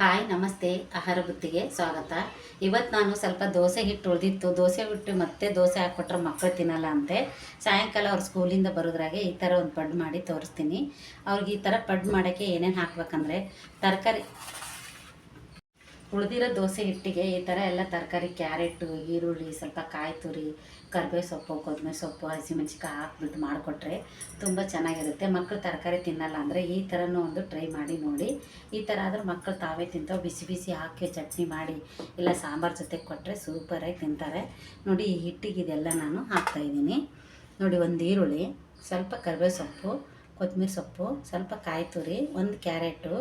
Hi, ನಮಸ್ತೆ, ಆಹಾರ ಬುತ್ತಿಗೆ ಸ್ವಾಗತ. ಇವತ್ತು ನಾನು ಸ್ವಲ್ಪ ದೋಸೆ ಹಿಟ್ಟು ಉಳಿದಿತ್ತು. ದೋಸೆ ಹಿಟ್ಟು ಮತ್ತೆ ದೋಸೆ ಹಾಕ್ಕೊಟ್ರೆ ಮಕ್ಕಳು ತಿನ್ನಲ್ಲ ಅಂತೆ. ಸಾಯಂಕಾಲ ಅವ್ರು ಸ್ಕೂಲಿಂದ ಬರೋದ್ರಾಗೆ ಈ ಥರ ಒಂದು ಪಡ್ ಮಾಡಿ ತೋರಿಸ್ತೀನಿ. ಅವ್ರಿಗೆ ಈ ಥರ ಪಡ್ ಮಾಡೋಕ್ಕೆ ಏನೇನು ಹಾಕ್ಬೇಕಂದ್ರೆ, ತರಕಾರಿ ಉಳಿದಿರೋ ದೋಸೆ ಹಿಟ್ಟಿಗೆ ಈ ಥರ ಎಲ್ಲ ತರಕಾರಿ, ಕ್ಯಾರೆಟು, ಈರುಳ್ಳಿ, ಸ್ವಲ್ಪ ಕಾಯಿ ತುರಿ, ಕರ್ಬೇವು ಸೊಪ್ಪು ಕೊತ್ತಂಬರಿ ಸೊಪ್ಪು ಹಸಿಮೆಣ್ಸಿಕಾಯಿ ಹಾಕ್ಬಿಟ್ಟು ಮಾಡಿಕೊಟ್ರೆ ತುಂಬ ಚೆನ್ನಾಗಿರುತ್ತೆ. ಮಕ್ಕಳು ತರಕಾರಿ ತಿನ್ನಲ್ಲ ಅಂದರೆ ಈ ಥರನೂ ಒಂದು ಟ್ರೈ ಮಾಡಿ ನೋಡಿ. ಈ ಥರ ಆದರೂ ಮಕ್ಕಳು ತಾವೇ ತಿಂತಾವೆ. ಬಿಸಿ ಬಿಸಿ ಹಾಕಿ ಚಟ್ನಿ ಮಾಡಿ ಇಲ್ಲ ಸಾಂಬಾರು ಜೊತೆ ಕೊಟ್ಟರೆ ಸೂಪರಾಗಿ ತಿಂತಾರೆ. ನೋಡಿ ಈ ಹಿಟ್ಟಿಗೆ ಇದೆಲ್ಲ ನಾನು ಹಾಕ್ತಾಯಿದ್ದೀನಿ ನೋಡಿ ಒಂದು ಈರುಳ್ಳಿ, ಸ್ವಲ್ಪ ಕರ್ಬೇವು ಸೊಪ್ಪು, ಕೊತ್ತಂಬರಿ ಸೊಪ್ಪು, ಸ್ವಲ್ಪ ಕಾಯಿ ತುರಿ, ಒಂದು ಕ್ಯಾರೆಟು,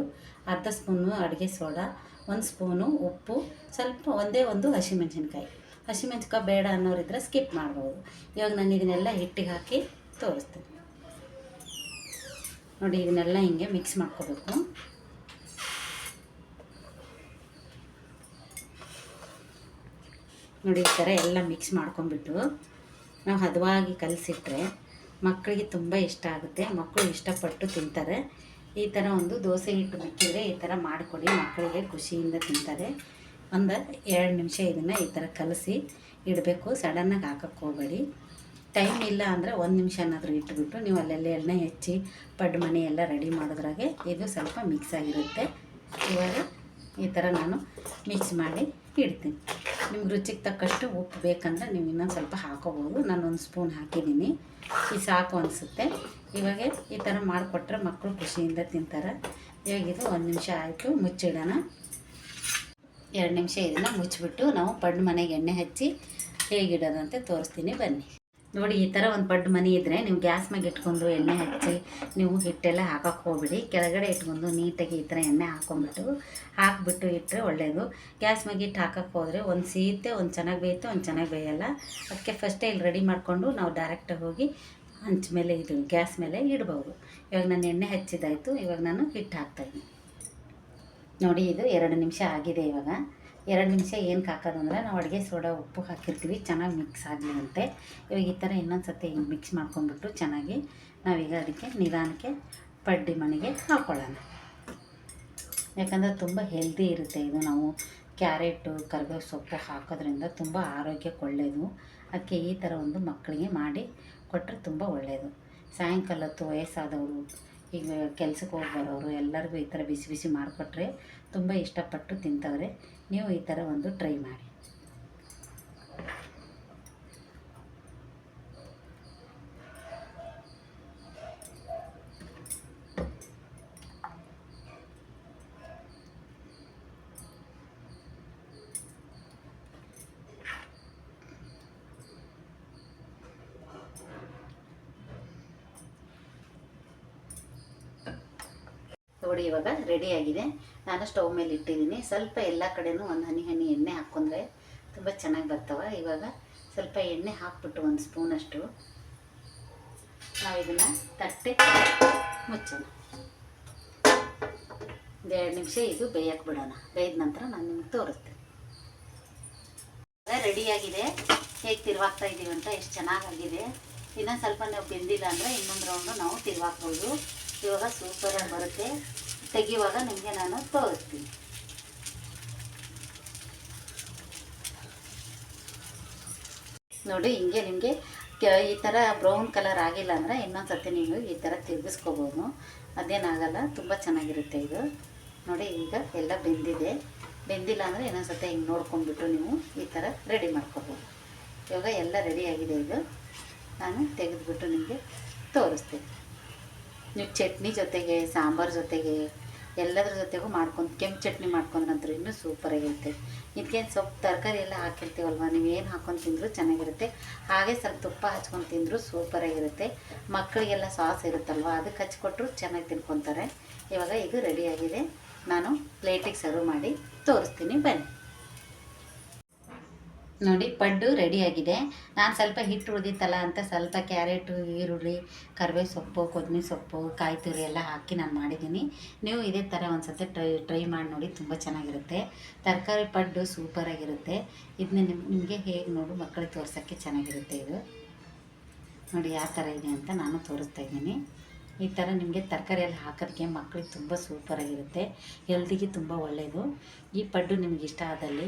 ಅರ್ಧ ಸ್ಪೂನು ಅಡುಗೆ ಸೋಡಾ ಒಂದು ಸ್ಪೂನು ಉಪ್ಪು, ಸ್ವಲ್ಪ ಒಂದೇ ಒಂದು ಹಸಿಮೆಣ್ಸಿನ್ಕಾಯಿ. ಹಸಿಮೆಣ್ಸಿನ್ಕಾಯಿ ಬೇಡ ಅನ್ನೋರಿದ್ರೆ ಸ್ಕಿಪ್ ಮಾಡ್ಬೋದು. ಇವಾಗ ನಾನು ಇದನ್ನೆಲ್ಲ ಹಿಟ್ಟಿಗೆ ಹಾಕಿ ತೋರಿಸ್ತೀನಿ. ನೋಡಿ, ಇದನ್ನೆಲ್ಲ ಹಿಂಗೆ ಮಿಕ್ಸ್ ಮಾಡ್ಕೋಬೇಕು. ನೋಡಿ, ಈ ಥರ ಎಲ್ಲ ಮಿಕ್ಸ್ ಮಾಡ್ಕೊಂಬಿಟ್ಟು ನಾವು ಹದವಾಗಿ ಕಲಸಿಟ್ರೆ ಮಕ್ಕಳಿಗೆ ತುಂಬ ಇಷ್ಟ ಆಗುತ್ತೆ. ಮಕ್ಕಳು ಇಷ್ಟಪಟ್ಟು ತಿಂತಾರೆ. ಈ ಥರ ಒಂದು ದೋಸೆ ಹಿಟ್ಟು ಬಿಟ್ಟಿದ್ರೆ ಈ ಥರ ಮಾಡಿಕೊಡಿ ಮಕ್ಕಳಿಗೆ ಖುಷಿಯಿಂದ ತಿಂತಾರೆ. ಒಂದು ಎರಡು ನಿಮಿಷ ಇದನ್ನು ಈ ಥರ ಕಲಸಿ ಇಡಬೇಕು. ಸಡನ್ನಾಗಿ ಹಾಕಕ್ಕೆ ಹೋಗಬೇಡಿ. ಟೈಮ್ ಇಲ್ಲ ಅಂದರೆ ಒಂದು ನಿಮಿಷ ಏನಾದರೂ ಇಟ್ಬಿಟ್ಟು ನೀವು ಅಲ್ಲೆಲ್ಲ ಎಣ್ಣೆ ಹೆಚ್ಚಿ ಪಡ್ಡು ಮನೆ ಎಲ್ಲ ರೆಡಿ ಮಾಡೋದ್ರಾಗೆ ಇದು ಸ್ವಲ್ಪ ಮಿಕ್ಸ್ ಆಗಿರುತ್ತೆ. ಇವಾಗ ಈ ಥರ ನಾನು ಮಿಕ್ಸ್ ಮಾಡಿ ಇಡ್ತೀನಿ. ನಿಮ್ಗೆ ರುಚಿಗೆ ತಕ್ಕಷ್ಟು ಉಪ್ಪು ಬೇಕಂದ್ರೆ ನೀವು ಇನ್ನೊಂದು ಸ್ವಲ್ಪ ಹಾಕೋಬೋದು ನಾನು ಒಂದು ಸ್ಪೂನ್ ಹಾಕಿದ್ದೀನಿ. ಈ ಸಾಕು ಅನಿಸುತ್ತೆ. ಇವಾಗ ಈ ಥರ ಮಾಡಿಕೊಟ್ರೆ ಮಕ್ಕಳು ಖುಷಿಯಿಂದ ತಿಂತಾರೆ. ಇವಾಗ ಇದು ಒಂದು ನಿಮಿಷ ಆಯಿತು, ಮುಚ್ಚಿಡೋಣ. ಎರಡು ನಿಮಿಷ ಇದನ್ನು ಮುಚ್ಚಿಬಿಟ್ಟು ನಾವು ಪಡ್ಡು ಮನೆಗೆ ಎಣ್ಣೆ ಹಚ್ಚಿ ಹೇಗಿಡೋದಂತೆ ತೋರಿಸ್ತೀನಿ, ಬನ್ನಿ. ನೋಡಿ, ಈ ಥರ ಒಂದು ಪಡ್ಡು ಮನೆ ಇದ್ದರೆ ನೀವು ಗ್ಯಾಸ್ ಮ್ಯಾಗೆ ಇಟ್ಕೊಂಡು ಎಣ್ಣೆ ಹಚ್ಚಿ ನೀವು ಹಿಟ್ಟೆಲ್ಲ ಹಾಕೋಕೆ ಹೋಗ್ಬಿಡಿ. ಕೆಳಗಡೆ ಇಟ್ಕೊಂಡು ನೀಟಾಗಿ ಈ ಥರ ಎಣ್ಣೆ ಹಾಕ್ಕೊಂಬಿಟ್ಟು ಹಾಕ್ಬಿಟ್ಟು ಇಟ್ಟರೆ ಒಳ್ಳೆಯದು ಗ್ಯಾಸ್ ಮ್ಯಾಗೆ ಇಟ್ಟು ಹಾಕೋಕೆ ಹೋದರೆ ಒಂದು ಸೀತೆ, ಒಂದು ಚೆನ್ನಾಗಿ ಬೇಯುತ್ತೆ ಒಂದು ಚೆನ್ನಾಗಿ ಬೇಯಲ್ಲ. ಅದಕ್ಕೆ ಫಸ್ಟೇ ಇಲ್ಲಿ ರೆಡಿ ಮಾಡಿಕೊಂಡು ನಾವು ಡೈರೆಕ್ಟಾಗಿ ಹೋಗಿ ಹಂಚ ಮೇಲೆ ಇದು, ಗ್ಯಾಸ್ ಮೇಲೆ ಇಡ್ಬೋದು. ಇವಾಗ ನಾನು ಎಣ್ಣೆ ಹಚ್ಚಿದಾಯಿತು ಇವಾಗ ನಾನು ಹಿಟ್ಟು ಹಾಕ್ತಾಯಿದ್ದೀನಿ. ನೋಡಿ, ಇದು ಎರಡು ನಿಮಿಷ ಆಗಿದೆ ಇವಾಗ. ಎರಡು ನಿಮಿಷ ಏನಕ್ಕೆ ಹಾಕೋದಂದ್ರೆ ನಾವು ಅಡುಗೆ ಸೋಡಾ, ಉಪ್ಪು ಹಾಕಿರ್ತೀವಿ, ಚೆನ್ನಾಗಿ ಮಿಕ್ಸ್ ಆಗಲಿ ಅಂತೆ ಇವಾಗ ಈ ಥರ ಇನ್ನೊಂದು ಸತಿ ಮಿಕ್ಸ್ ಮಾಡ್ಕೊಂಡ್ಬಿಟ್ಟು ಚೆನ್ನಾಗಿ ನಾವೀಗ ಅದಕ್ಕೆ ನಿಧಾನಕ್ಕೆ ಪಡ್ಡಿ ಮನೆಗೆ ಹಾಕ್ಕೊಳ್ಳೋಣ ಯಾಕಂದರೆ ತುಂಬ ಹೆಲ್ದಿ ಇರುತ್ತೆ ಇದು ನಾವು ಕ್ಯಾರೆಟು, ಕರಿಬೇವು ಸೊಪ್ಪು ಹಾಕೋದ್ರಿಂದ ತುಂಬ ಆರೋಗ್ಯಕ್ಕೆ ಒಳ್ಳೆಯದು ಅದಕ್ಕೆ ಈ ಥರ ಒಂದು ಮಕ್ಕಳಿಗೆ ಮಾಡಿ ಕೊಟ್ಟರೆ ತುಂಬ ಒಳ್ಳೆಯದು ಸಾಯಂಕಾಲ ಹೊತ್ತು ವಯಸ್ಸಾದವರು, ಈಗ ಕೆಲ್ಸಕ್ಕೆ ಹೋಗಿ ಬರೋರು ಎಲ್ಲರಿಗೂ ಈ ಥರ ಬಿಸಿ ಬಿಸಿ ಮಾಡಿಕೊಟ್ರೆ ತುಂಬ ಇಷ್ಟಪಟ್ಟು ತಿಂತವ್ರೆ. ನೀವು ಈ ಥರ ಒಂದು ಟ್ರೈ ಮಾಡಿ. ನೋಡಿ, ಇವಾಗ ರೆಡಿಯಾಗಿದೆ ನಾನು ಸ್ಟವ್ ಮೇಲೆ ಇಟ್ಟಿದ್ದೀನಿ. ಸ್ವಲ್ಪ ಎಲ್ಲ ಕಡೆನೂ ಒಂದು ಹನಿ ಹನಿ ಎಣ್ಣೆ ಹಾಕ್ಕೊಂಡ್ರೆ ತುಂಬ ಚೆನ್ನಾಗಿ ಬರ್ತವೆ. ಇವಾಗ ಸ್ವಲ್ಪ ಎಣ್ಣೆ ಹಾಕ್ಬಿಟ್ಟು ಒಂದು ಸ್ಪೂನಷ್ಟು ನಾವು ಇದನ್ನು ತಟ್ಟೆ ಮುಚ್ಚೋಣ. ಒಂದು ಎರಡು ನಿಮಿಷ ಇದು ಬೇಯಕ್ಕೆ ಬಿಡೋಣ. ಬೇಯ್ದ ನಂತರ ನಾನು ನಿಮ್ಗೆ ತೋರಿಸ್ತೀನಿ. ರೆಡಿಯಾಗಿದೆ ಹೇಗೆ ತಿರುವಾಗ್ತಾ ಇದ್ದೀವಿ ಅಂತ ಎಷ್ಟು ಚೆನ್ನಾಗಾಗಿದೆ ಇನ್ನೊಂದು ಸ್ವಲ್ಪ ನಾವು ಬೆಂದಿಲ್ಲ ಅಂದರೆ ಇನ್ನೊಂದು ರೌಂಡು ನಾವು ತಿರುವಾಕ್ಬೋದು. ಇವಾಗ ಸೂಪರಾಗಿ ಬರುತ್ತೆ. ತೆಗಿಯುವಾಗ ನಿಮಗೆ ನಾನು ತೋರಿಸ್ತೀನಿ. ನೋಡಿ, ಹಿಂಗೆ ನಿಮಗೆ ಈ ಥರ ಬ್ರೌನ್ ಕಲರ್ ಆಗಿಲ್ಲ ಅಂದರೆ ಇನ್ನೊಂದು ಸರ್ತಿ ನೀವು ಈ ಥರ ತಿರುಗಿಸ್ಕೋಬೋದು. ಅದೇನಾಗಲ್ಲ, ತುಂಬ ಚೆನ್ನಾಗಿರುತ್ತೆ ಇದು. ನೋಡಿ, ಈಗ ಎಲ್ಲ ಬೆಂದಿದೆ. ಬೆಂದಿಲ್ಲ ಅಂದರೆ ಇನ್ನೊಂದು ಸರ್ತಿ ಹಿಂಗೆ ನೋಡ್ಕೊಂಡ್ಬಿಟ್ಟು ನೀವು ಈ ಥರ ರೆಡಿ ಮಾಡ್ಕೋಬೋದು. ಇವಾಗ ಎಲ್ಲ ರೆಡಿಯಾಗಿದೆ ಇದು. ನಾನು ತೆಗೆದುಬಿಟ್ಟು ನಿಮಗೆ ತೋರಿಸ್ತೀನಿ. ನೀವು ಚಟ್ನಿ ಜೊತೆಗೆ, ಸಾಂಬಾರು ಜೊತೆಗೆ, ಎಲ್ಲದ್ರ ಜೊತೆಗೂ ಮಾಡ್ಕೊಂಡು, ಕೆಂಪು ಚಟ್ನಿ ಮಾಡ್ಕೊಂಡ್ರಂತೂ ಇನ್ನೂ ಸೂಪರಾಗಿರುತ್ತೆ ಇದಕ್ಕೇನು ಸೊಪ್ಪು ತರಕಾರಿ ಎಲ್ಲ ಹಾಕಿರ್ತೀವಲ್ವ, ನೀವು ಏನು ಹಾಕೊಂಡು ತಿಂದರೂ ಚೆನ್ನಾಗಿರುತ್ತೆ. ಹಾಗೆ ಸ್ವಲ್ಪ ತುಪ್ಪ ಹಚ್ಕೊಂಡು ತಿಂದರೂ ಸೂಪರಾಗಿರುತ್ತೆ ಮಕ್ಕಳಿಗೆಲ್ಲ ಸಾಸ್ ಇರುತ್ತಲ್ವ ಅದಕ್ಕೆ ಹಚ್ಕೊಟ್ರು ಚೆನ್ನಾಗಿ ತಿನ್ಕೊತಾರೆ. ಇವಾಗ ಇದು ರೆಡಿಯಾಗಿದೆ ನಾನು ಪ್ಲೇಟಿಗೆ ಸರ್ವ್ ಮಾಡಿ ತೋರಿಸ್ತೀನಿ, ಬನ್ನಿ. ನೋಡಿ ಪಡ್ಡು ರೆಡಿಯಾಗಿದೆ ನಾನು ಸ್ವಲ್ಪ ಹಿಟ್ಟು ಉಳಿದಿತ್ತಲ್ಲ ಅಂತ ಸ್ವಲ್ಪ ಕ್ಯಾರೆಟು, ಈರುಳ್ಳಿ ಕರಿಬೇವು ಸೊಪ್ಪು ಕೊತ್ತಂಬರಿ ಸೊಪ್ಪು, ಕಾಯಿ ತುರಿ ಎಲ್ಲ ಹಾಕಿ ನಾನು ಮಾಡಿದ್ದೀನಿ. ನೀವು ಇದೇ ಥರ ಒಂದು ಸತಿ ಟ್ರೈ ಟ್ರೈ ಮಾಡಿ ನೋಡಿ ತುಂಬ ಚೆನ್ನಾಗಿರುತ್ತೆ. ತರಕಾರಿ ಪಡ್ಡು ಸೂಪರಾಗಿರುತ್ತೆ ಇದನ್ನ ನಿಮ್, ನಿಮಗೆ ಹೇಗೆ ನೋಡು ಮಕ್ಕಳಿಗೆ ತೋರ್ಸೋಕ್ಕೆ ಚೆನ್ನಾಗಿರುತ್ತೆ ಇದು. ನೋಡಿ ಯಾವ ಥರ ಇದೆ ಅಂತ ನಾನು ತೋರಿಸ್ತಾ ಇದ್ದೀನಿ. ಈ ಥರ ನಿಮಗೆ ತರಕಾರಿಯಲ್ಲಿ ಹಾಕೋದಕ್ಕೆ ಮಕ್ಕಳಿಗೆ ತುಂಬ ಸೂಪರಾಗಿರುತ್ತೆ ಹೆಲ್ತಿಗೆ ತುಂಬ ಒಳ್ಳೆಯದು ಈ ಪಡ್ಡು ನಿಮಗೆ ಇಷ್ಟ ಆದಲ್ಲಿ